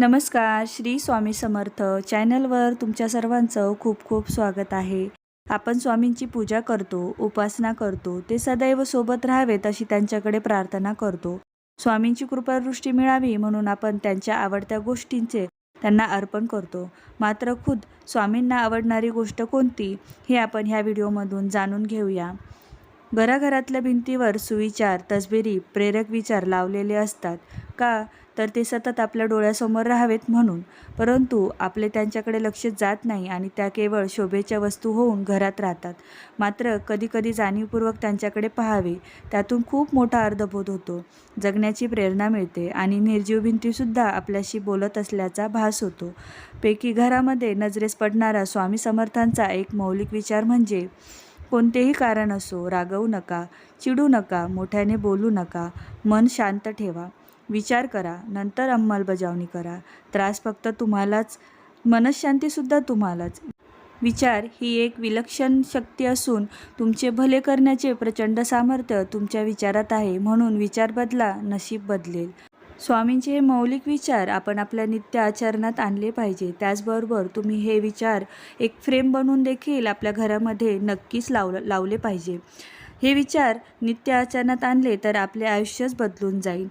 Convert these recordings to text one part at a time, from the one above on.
नमस्कार श्री स्वामी समर्थ चॅनलवर तुमच्या सर्वांचं खूप खूप स्वागत आहे. आपण स्वामींची पूजा करतो उपासना करतो ते सदैव सोबत राहावेत अशी त्यांच्याकडे प्रार्थना करतो. स्वामींची कृपादृष्टी मिळावी म्हणून आपण त्यांच्या आवडत्या गोष्टींचे त्यांना अर्पण करतो. मात्र खुद स्वामींना आवडणारी गोष्ट कोणती हे आपण ह्या व्हिडिओमधून जाणून घेऊया. घराघरातल्या भिंतीवर सुविचार तसबिरी प्रेरक विचार लावलेले असतात. का? तर ते सतत आपल्या डोळ्यासमोर राहावेत म्हणून. परंतु आपले त्यांच्याकडे लक्ष जात नाही आणि त्या केवळ शोभेच्या वस्तू होऊन घरात राहतात. मात्र कधीकधी जाणीवपूर्वक त्यांच्याकडे पाहावे त्यातून खूप मोठा अर्धबोध होतो. जगण्याची प्रेरणा मिळते आणि निर्जीव भिंतीसुद्धा आपल्याशी बोलत असल्याचा भास होतो. पैकी घरामध्ये नजरेस पडणारा स्वामी समर्थांचा एक मौलिक विचार म्हणजे कोणतेही कारण असो रागवू नका चिडू नका मोठ्याने बोलू नका मन शांत ठेवा. विचार करा नंतर अंमलबजावणी करा. त्रास फक्त तुम्हालाच मनशांतीसुद्धा तुम्हालाच. विचार ही एक विलक्षण शक्ती असून तुमचे भले करण्याचे प्रचंड सामर्थ्य तुमच्या विचारात आहे म्हणून विचार बदला नशीब बदलेल. स्वामींचे हे मौलिक विचार आपण आपल्या नित्य आचरणात आणले पाहिजे. त्याचबरोबर तुम्ही हे विचार एक फ्रेम बनवून देखील आपल्या घरामध्ये नक्कीच लाव लावले पाहिजे. हे विचार नित्य आचरणात आणले तर आपले आयुष्यच बदलून जाईल.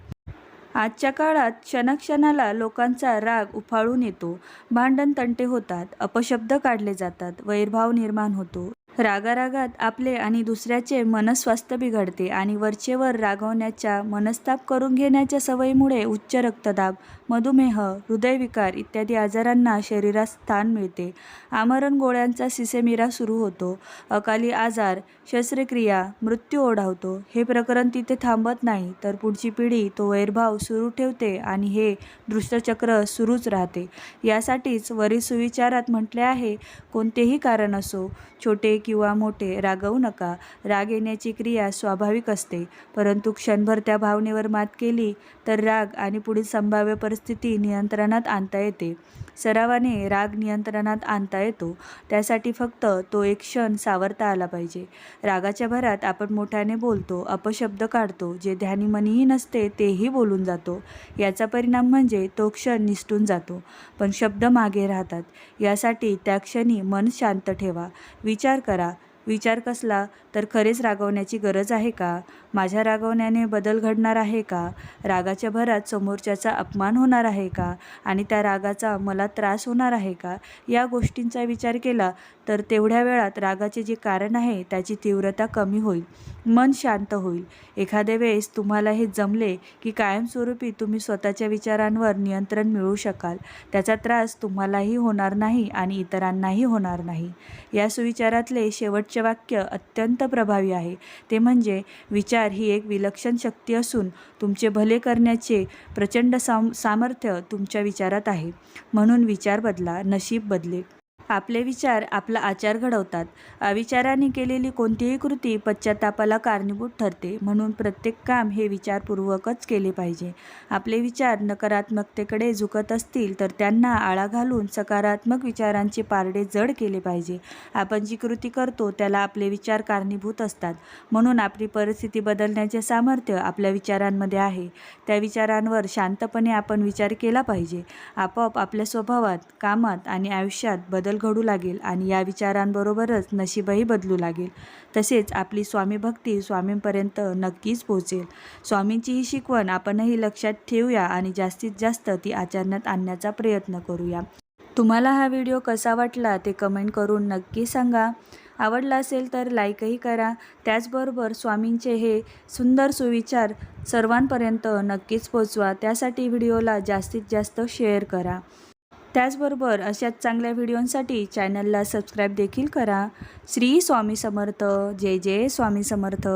आजच्या काळात क्षणाक्षणाला लोकांचा राग उफाळून येतो. भांडण तंटे होतात अपशब्द काढले जातात वैरभाव निर्माण होतो. रागारागात आपले आणि दुसऱ्याचे मनस्वास्थ्य बिघडते आणि वरचेवर रागवण्याच्या मनस्ताप करून घेण्याच्या सवयीमुळे उच्च रक्तदाब मधुमेह हृदयविकार इत्यादी आजारांना शरीरात स्थान मिळते. आमरण गोळ्यांचा सिसेमिरा सुरू होतो. अकाली आजार शस्त्रक्रिया मृत्यू ओढावतो. हे प्रकरण तिथे थांबत नाही तर पुढची पिढी तो वैरभाव सुरू ठेवते आणि हे दृष्टचक्र सुरूच राहते. यासाठीच वरील सुविचारात म्हटले आहे कोणतेही कारण असो छोटे किंवा मोठे रागवू नका. राग येण्याची क्रिया स्वाभाविक असते. परंतु क्षणभर त्या भावनेवर मात केली तर राग आणि पुढील संभाव्य परिस्थिती नियंत्रणात आणता येते. सरावाने राग नियंत्रणात आणता येतो. त्यासाठी फक्त तो एक क्षण सावरता आला पाहिजे. रागाच्या भरात आपण मोठ्याने बोलतो अपशब्द काढतो जे ध्यानीमनीही नसते तेही बोलून जातो. याचा परिणाम म्हणजे तो क्षण निसटून जातो. पण शब्द मागे राहतात. यासाठी त्या क्षणी मन शांत ठेवा. विचार करा. para विचार कसला तर खरेच रागवण्याची गरज आहे का? माझ्या रागवण्याने बदल घडणार आहे का? रागाच्या भरात समोरच्याचा अपमान होणार आहे का? आणि त्या रागाचा मला त्रास होणार आहे का? या गोष्टींचा विचार केला तर तेवढ्या वेळात रागाचे जे कारण आहे त्याची तीव्रता कमी होईल. मन शांत होईल. एखाद्या वेळेस तुम्हाला हे जमले की कायमस्वरूपी तुम्ही स्वतःच्या विचारांवर नियंत्रण मिळवू शकाल. त्याचा त्रास तुम्हालाही होणार नाही आणि इतरांनाही होणार नाही. या सुविचारातले शेवटचे वाक्य अत्यंत प्रभावी आहे. ते म्हणजे विचार ही एक विलक्षण शक्ती असून तुमचे भले करण्याचे प्रचंड साम सामर्थ्य तुमच्या विचारात आहे. म्हणून विचार बदला नशीब बदले. आपले विचार आपला आचार घडवतात. अविचाराने केलेली कोणतीही कृती पश्चातापाला कारणीभूत ठरते. म्हणून प्रत्येक काम हे विचारपूर्वकच केले पाहिजे. आपले विचार नकारात्मकतेकडे झुकत असतील तर त्यांना आळा घालून सकारात्मक विचारांचे पारडे जड केले पाहिजे. आपण जी कृती करतो त्याला आपले विचार कारणीभूत असतात. म्हणून आपली परिस्थिती बदलण्याचे सामर्थ्य आपल्या विचारांमध्ये आहे. त्या विचारांवर शांतपणे आपण विचार केला पाहिजे. आपोआप आपल्या स्वभावात कामात आणि आयुष्यात बदल बदल घडू लागेल आणि या विचारांबरोबरच नशीबही बदलू लागेल. तसेच आपली स्वामी भक्ती स्वामींपर्यंत नक्कीच पोहोचेल. स्वामींची ही शिकवण आपणही लक्षात ठेवूया आणि जास्तीत जास्त ती आचरणात आणण्याचा प्रयत्न करूया. तुम्हाला हा व्हिडिओ कसा वाटला ते कमेंट करून नक्की सांगा. आवडला असेल तर लाईकही करा. त्याचबरोबर स्वामींचे हे सुंदर सुविचार सर्वांपर्यंत नक्कीच पोचवा त्यासाठी व्हिडिओला जास्तीत जास्त शेअर करा. त्याचबरोबर अशाच चांगल्या व्हिडिओंसाठी चॅनलला सबस्क्राईब देखील करा. श्री स्वामी समर्थ. जय जय स्वामी समर्थ.